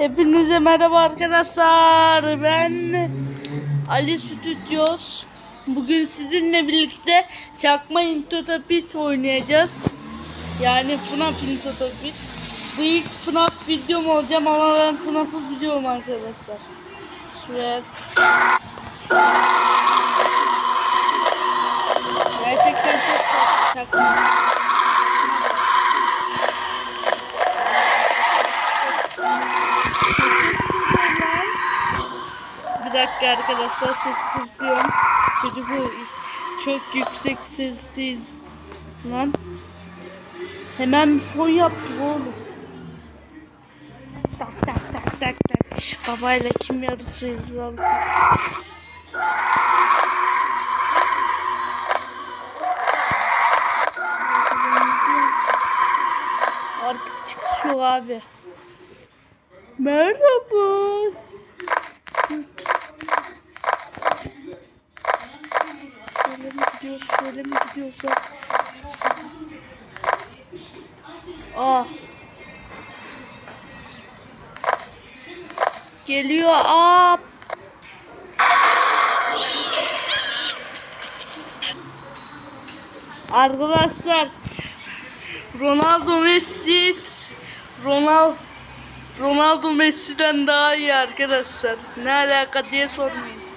Hepinize merhaba arkadaşlar. Ben Ali Stüdyos. Bugün sizinle birlikte Çakma Intotapit oynayacağız. Yani FNAF Intotapit. Bu ilk FNAF videom olacağım ama ben FNAF'ı biliyorum arkadaşlar. Şuraya. Gerçekten çok çak- çakma. Bir dakika arkadaşlar ses kısıyorum. Çocuk çok yüksek sesteyiz. Lan. Hemen fon yaptı oğlum. Tak tak tak tak tak. Babayla kim yarışıyoruz abi? Artık çıkış yok abi. Merhaba. Şöyle mi gidiyoruz, şöyle mi gidiyoruz ya? Aa. Geliyor. Aa. Arkadaşlar Ronaldo Messi Ronaldo Ronaldo Messi'den daha iyi arkadaşlar. Ne alaka diye sormayın.